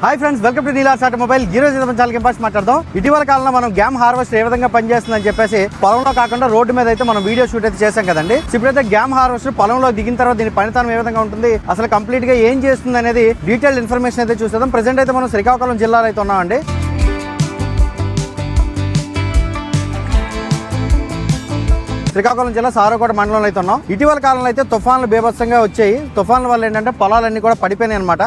Hi friends welcome to Neela's automobile ఈ రోజు మనం చాలా ఇంపాస్ మాట్లాడదాం. ఇటీవల కాలంలో మనం గ్యామ్ హార్వెస్ట్ ఏ విధంగా పనిచేస్తుందని చెప్పేసి పొలంలో కాకుండా రోడ్డు మీద అయితే మనం వీడియో షూట్ అయితే చేసాం కదండి. సో ఇప్పుడైతే గ్యామ్ హార్వెస్ట్ పొలంలో దిగిన తర్వాత దీని పనితనం ఏ విధంగా ఉంటుంది అసలు కంప్లీట్గా ఏం చేస్తుంది అనేది డీటెయిల్ ఇన్ఫర్మేషన్ అయితే చూసేద్దాం. ప్రెసెంట్ అయితే మనం శ్రీకాకుళం జిల్లాలో అయితే ఉన్నామండి. శ్రీకాకుళం జిల్లా సారోకోట మండలంలో అయితే ఉన్నాం. ఇటీవల కాలంలో అయితే తుఫాన్లు బీభత్సంగా వచ్చాయి. తుఫాన్ల వల్ల ఏంటంటే పొలాలన్నీ కూడా పడిపోయినాయి అనమాట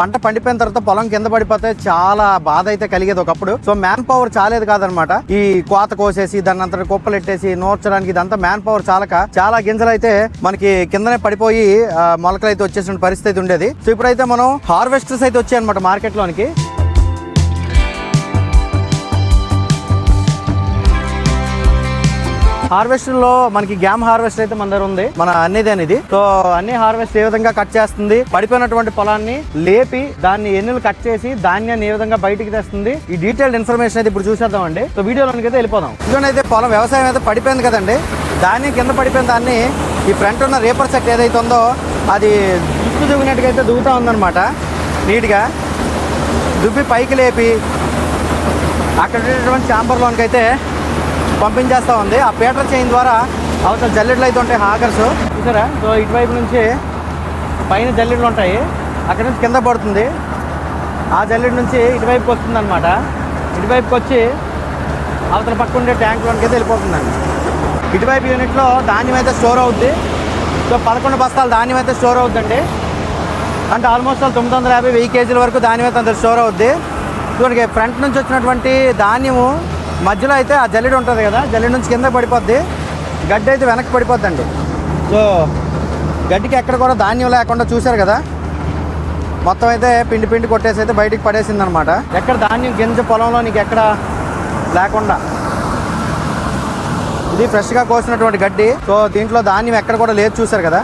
పంట పండిపోయిన తర్వాత పొలం కింద పడిపోతే చాలా బాధ అయితే కలిగేది ఒకప్పుడు. సో మ్యాన్ పవర్ చాలేదు కాదనమాట. ఈ కోత కోసేసి దాన్ని అంతటి కుప్పలెట్టేసి నూర్చడానికి ఇదంతా మ్యాన్ పవర్ చాలక చాలా గింజలు అయితే మనకి కిందనే పడిపోయి మొలకలు అయితే వచ్చేసిన పరిస్థితి ఉండేది. సో ఇప్పుడైతే మనం హార్వెస్టర్స్ అయితే వచ్చాయి అనమాట మార్కెట్ హార్వెస్టర్లో మనకి గ్యామ్ హార్వెస్టర్ అయితే మన దగ్గర ఉంది. మన అన్నిది అనేది. సో అన్ని హార్వెస్ట్ ఏ విధంగా కట్ చేస్తుంది పడిపోయినటువంటి పొలాన్ని లేపి దాన్ని ఎన్నులు కట్ చేసి ధాన్యాన్ని ఏ విధంగా బయటికి తెస్తుంది ఈ డీటెయిల్డ్ ఇన్ఫర్మేషన్ అయితే ఇప్పుడు చూసేద్దామండి. సో వీడియోలోనికి అయితే వెళ్ళిపోదాం. ఇదిగోండి అయితే పొలం వ్యవసాయం అయితే పడిపోయింది కదండి. ధాన్యం కింద పడిపోయిన దాన్ని ఈ ఫ్రంట్ ఉన్న రేపర్ సెట్ ఏదైతే ఉందో అది దుక్కు దువ్వినట్టుగా అయితే దువ్వుతా ఉందన్నమాట. నీట్గా దుబ్బి పైకి లేపి అక్కడ ఉండేటువంటి ఛాంబర్లోనికి అయితే పంపించేస్తా ఉంది. ఆ పీటర్ చైన్ ద్వారా అవసరం జల్లెడ్లు అయితే ఉంటాయి హాకర్స్. చూసారా? సో ఇటువైపు నుంచి పైన జల్లెడ్లు ఉంటాయి. అక్కడ నుంచి కింద పడుతుంది. ఆ జల్లెడ్ నుంచి ఇటువైపుకి వస్తుంది అనమాట ఇటువైపుకి వచ్చి అవతల పక్క ఉండే ట్యాంక్లోనికి అయితే వెళ్ళిపోతుందండి. ఇటువైపు యూనిట్లో ధాన్యం అయితే స్టోర్ అవుద్ది. సో పదకొండు బస్తాలు ధాన్యం అయితే స్టోర్ అవుద్దండి. అంటే ఆల్మోస్ట్ తొమ్మిది వందల యాభై వెయ్యి కేజీల వరకు ధాన్యం అయితే అంత స్టోర్ అవుద్ది. చూడండి ఫ్రంట్ నుంచి వచ్చినటువంటి ధాన్యము మధ్యలో అయితే ఆ జల్లెడ ఉంటుంది కదా జల్లెడ నుంచి కింద పడిపోద్ది. గడ్డి అయితే వెనక్కి పడిపోద్దండి. సో గడ్డికి ఎక్కడ కూడా ధాన్యం లేకుండా చూశారు కదా? మొత్తం అయితే పిండి పిండి కొట్టేసి అయితే బయటికి పడేసింది అనమాట ఎక్కడ ధాన్యం గింజ పొలంలో నీకు ఎక్కడ లేకుండా? ఇది ఫ్రెష్గా కోసినటువంటి గడ్డి. సో దీంట్లో ధాన్యం ఎక్కడ కూడా లేదు చూసారు కదా?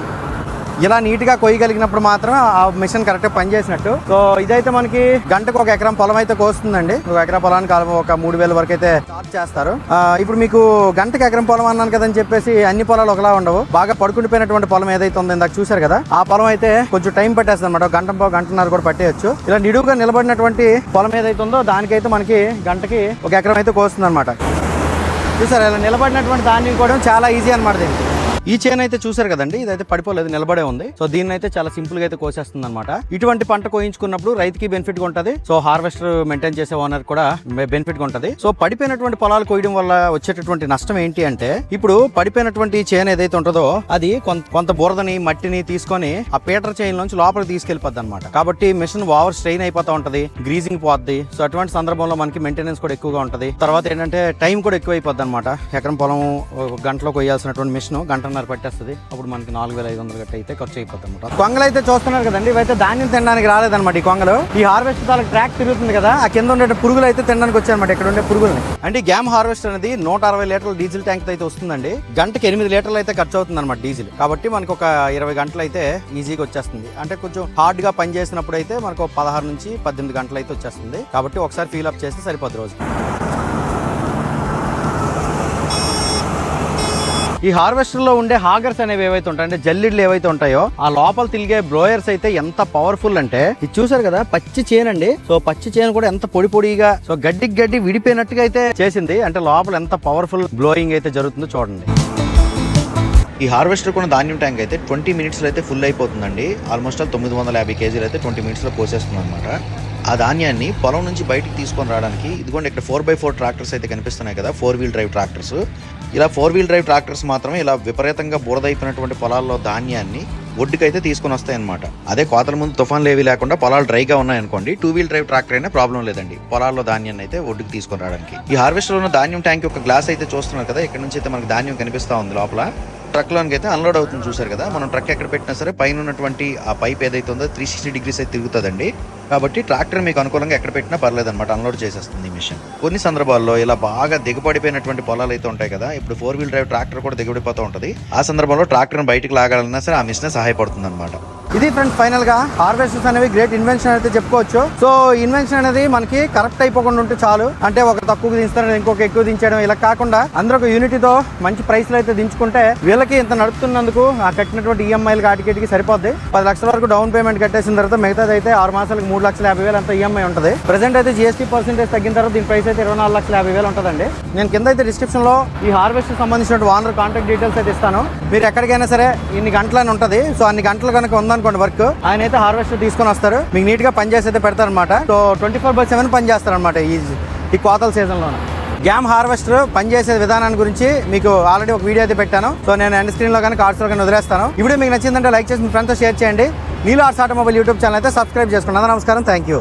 ఇలా నీట్గా కొయ్యగలిగినప్పుడు మాత్రమే ఆ మిషన్ కరెక్ట్గా పనిచేసినట్టు. సో ఇదైతే మనకి గంటకు ఒక ఎకరం పొలం అయితే కోస్తుందండి. ఒక ఎకరం పొలానికి ఒక మూడు వేల వరకు అయితే చార్జ్ చేస్తారు. ఇప్పుడు మీకు గంటకు ఎకరం పొలం అన్నాను కదని చెప్పేసి అన్ని పొలాలు ఒకలా ఉండవు. బాగా పడుకుండిపోయినటువంటి పొలం ఏదైతే ఉందో ఇందాక చూసారు కదా ఆ పొలం అయితే కొంచెం టైం పట్టేస్తుంది అనమాట గంట గంటన్నర కూడా పట్టేయచ్చు. ఇలా నిడువుగా నిలబడినటువంటి పొలం ఏదైతే ఉందో దానికైతే మనకి గంటకి ఒక ఎకరం అయితే కోస్తుంది అనమాట చూసారు ఇలా నిలబడినటువంటి ధాన్యం కూడా చాలా ఈజీ అనమాట దీనికి. ఈ చేను అయితే చూసారు కదండి? ఇదైతే పడిపోలేదు నిలబడే ఉంది. సో దీన్ని అయితే చాలా సింపుల్గా అయితే కోసేస్తుంది అనమాట ఇటువంటి పంట కోయించుకున్నప్పుడు రైతుకి బెనిఫిట్గా ఉంటది. సో హార్వెస్టర్ మెయింటైన్ చేసే ఓనర్ కూడా బెనిఫిట్గా ఉంటది. సో పడిపోయినటువంటి పొలాలు కోయడం వల్ల వచ్చేటటువంటి నష్టం ఏంటి అంటే ఇప్పుడు పడిపోయినటువంటి చేను ఏదైతే ఉంటుందో అది కొంత కొంత బురదని మట్టిని తీసుకొని ఆ పీటర్ చైన్ నుంచి లోపలికి తీసుకెళ్ళిపోద్ది అనమాట కాబట్టి మిషన్ ఓవర్ స్ట్రెయిన్ అయిపోతా ఉంటది గ్రీజింగ్ పోద్ది. సో అటువంటి సందర్భంలో మనకి మెయింటెనెన్స్ కూడా ఎక్కువగా ఉంటది. తర్వాత ఏంటంటే టైం కూడా ఎక్కువ అయిపోద్ది అనమాట ఎకరం పొలం గంటలో కొయ్యాల్సినటువంటి మిషన్ గంటన్నర పట్టేస్తుంది. అప్పుడు మనకి నాలుగు వేల ఐదు వందలు గట్ట అయితే ఖర్చు అయిపోతుంది అనమాట కొంగలు అయితే చూస్తున్నారు కదండి ఇవైతే ధాన్యం తినడానికి రాలేదన్నమాట ఈ కొంగలు. ఈ హార్వెస్ట్ తాలకు ట్రాక్ తిరుగుతుంది కదా ఆ కింద ఉండే పురుగులు అయితే తినడానికి వచ్చాయన్నమాట ఇక్కడ ఉండే పురుగులని. అంటే గ్యామ్ హార్వెస్ట్ అనేది నూట అరవై లీటర్ల డీజిల్ ట్యాంక్ అయితే వస్తుందండి. గంటకి ఎనిమిది లీటర్లు అయితే ఖర్చు అవుతుంది అనమాట డీజిల్. కాబట్టి మనకు ఒక ఇరవై గంటలు అయితే ఈజీగా వచ్చేస్తుంది. అంటే కొంచెం హార్డ్గా పని చేసినప్పుడు అయితే మనకు ఒక పదహారు నుంచి పద్దెనిమిది గంటలు అయితే వచ్చేస్తుంది. కాబట్టి ఒకసారి ఫీల్ అప్ చేస్తే సరిపోద్ది రోజు ఈ హార్వెస్టర్లో ఉండే హాగర్స్ అనేవి ఏవైతే ఉంటాయి అంటే జల్లిడ్లు ఏవైతే ఉంటాయో ఆ లోపల తిరిగే బ్లోయర్స్ అయితే ఎంత పవర్ఫుల్ అంటే ఇది చూసారు కదా పచ్చి చేను అండి. సో పచ్చి చేను కూడా ఎంత పొడి పొడిగా సో గడ్డికి గడ్డి విడిపోయినట్టుగా అయితే చేసింది. అంటే లోపల ఎంత పవర్ఫుల్ బ్లోయింగ్ అయితే జరుగుతుందో చూడండి. ఈ హార్వెస్టర్ కొన్న ధాన్యం ట్యాంక్ అయితే ట్వంటీ మినిట్స్లో అయితే ఫుల్ అయిపోతుందండి. ఆల్మోస్ట్ ఆల్ తొమ్మిది వందల యాభై కేజీలు అయితే ట్వంటీ మినిట్స్లో కోసేస్తుంది అనమాట ఆ ధాన్యాన్ని పొలం నుంచి బయటికి తీసుకొని రావడానికి ఇదిగోండి ఇక్కడ ఫోర్ బై ఫోర్ ట్రాక్టర్స్ అయితే కనిపిస్తున్నాయి కదా ఫోర్ వీల్ డ్రైవ్ ట్రాక్టర్స్ ఇలా ఫోర్ వీల్ డ్రైవ్ ట్రాక్టర్స్ మాత్రమే ఇలా విపరీతంగా బురదైపోయినటువంటి పొలాల్లో ధాన్యాన్ని ఒడ్డుకైతే తీసుకొని వస్తాయన్నమాట. అదే కోతల ముందు తుఫాన్లు ఏవి లేకుండా పొలాలు డ్రైగా ఉన్నాయనుకోండి టూ వీల్ డ్రైవ్ ట్రాక్టర్ అయినా ప్రాబ్లం లేదండి. పొలాల్లో ధాన్యాన్ని అయితే ఒడ్డుకు తీసుకొని రావడానికి. ఈ హార్వెస్టర్ ఉన్న ధాన్యం ట్యాంక్ యొక్క గ్లాస్ అయితే చూస్తున్నారు కదా ఇక్కడ నుంచి అయితే మనకు ధాన్యం కనిపిస్తా ఉంది లోపల. ట్రక్లోనికి అయితే అన్లోడ్ అవుతుంది చూసారు కదా మనం ట్రక్ ఎక్కడ పెట్టినా సరే పైన ఉన్నటువంటి ఆ పైప్ ఏదైతే ఉందో త్రీ సిక్స్టీ డిగ్రీస్ అయితే తిరుగుతుందండి. కాబట్టి ట్రాక్టర్ మీకు అనుకూలంగా ఎక్కడ పెట్టినా పర్లేదు అనమాట అన్లోడ్ చేసేస్తుంది ఈ మిషన్. కొన్ని సందర్భాల్లో ఇలా బాగా దిగబడిపోయినటువంటి పొలాలు అయితే ఉంటాయి కదా ఇప్పుడు ఫోర్ వీల్ డ్రైవ్ ట్రాక్టర్ కూడా దిగబడిపోతూ ఉంటుంది. ఆ సందర్భంలో ట్రాక్టర్ బయటకు లాగాలన్నా సరే ఆ మిషన్ సహాయపడుతుంది అనమాట ఇది ఫ్రెండ్స్ ఫైనల్గా హార్వెస్టర్స్ అనేవి గ్రేట్ ఇన్వెన్షన్ అయితే చెప్పుకోవచ్చు. సో ఇన్వెన్షన్ అనేది మనకి కరెక్ట్ అయిపోకుండా ఉంటే చాలు. అంటే ఒక తక్కువ దించుతారు ఇంకొక ఎక్కువ దించడం ఇలా కాకుండా అందరూ ఒక యూనిటీతో మంచి ప్రైస్లో అయితే దించుకుంటే వీళ్ళకి ఇంత నడుపుతున్నందుకు ఆ కట్టినటువంటి ఈఎంఐలు కాటికేటికి సరిపోద్ది. పది లక్షల వరకు డౌన్ పేమెంట్ కట్టేసిన తర్వాత మిగతాది అయితే ఆరు మాసాలకు మూడు లక్షల యాభై వేలు అంత ఈఎంఐ ఉంటుంది. ప్రెసెంట్ అయితే జిఎస్టీ పర్సెంటేజ్ తగ్గిన తర్వాత దీని ప్రైస్ అయితే ఇరవై నాలుగు లక్షల యాభై వేలు ఉంటుందండి. నేను కింద అయితే డిస్క్రిప్షన్లో ఈ హార్వెస్ట్ సంబంధించిన ఓనర్ కాంటాక్ట్ డీటెయిల్స్ అయితే ఇస్తాను. మీరు ఎక్కడికైనా సరే ఇన్ని గంటలని ఉంటుంది. సో అన్ని గంటలు కనుక అనుకోండి వర్క్. ఆయన అయితే హార్వెస్టర్ తీసుకొని వస్తారు. మీకు నీట్గా పని చేసి అయితే పెడతారు అనమాట so twenty four by seven పని చేస్తారు అనమాట ఈ ఈ కోతల సీజన్లో గ్యామ్ హార్వెస్టర్ పనిచేసే విధానాన్ని గురించి మీకు ఆల్రెడీ ఒక వీడియో అయితే పెట్టాను. సో నేను ఎండ్ స్క్రీన్లో కానీ కార్డ్స్లో కానీ వదిలేస్తాను. ఈ వీడియో మీకు నచ్చిందంటే లైక్ చేసి మీ ఫ్రెండ్స్ షేర్ చేయండి. నీలో ఆర్ట్స్ ఆటోమొబైల్ యూట్యూబ్ ఛానల్ అయితే సబ్స్క్రైబ్ చేసుకోండి. నమస్కారం. Thank you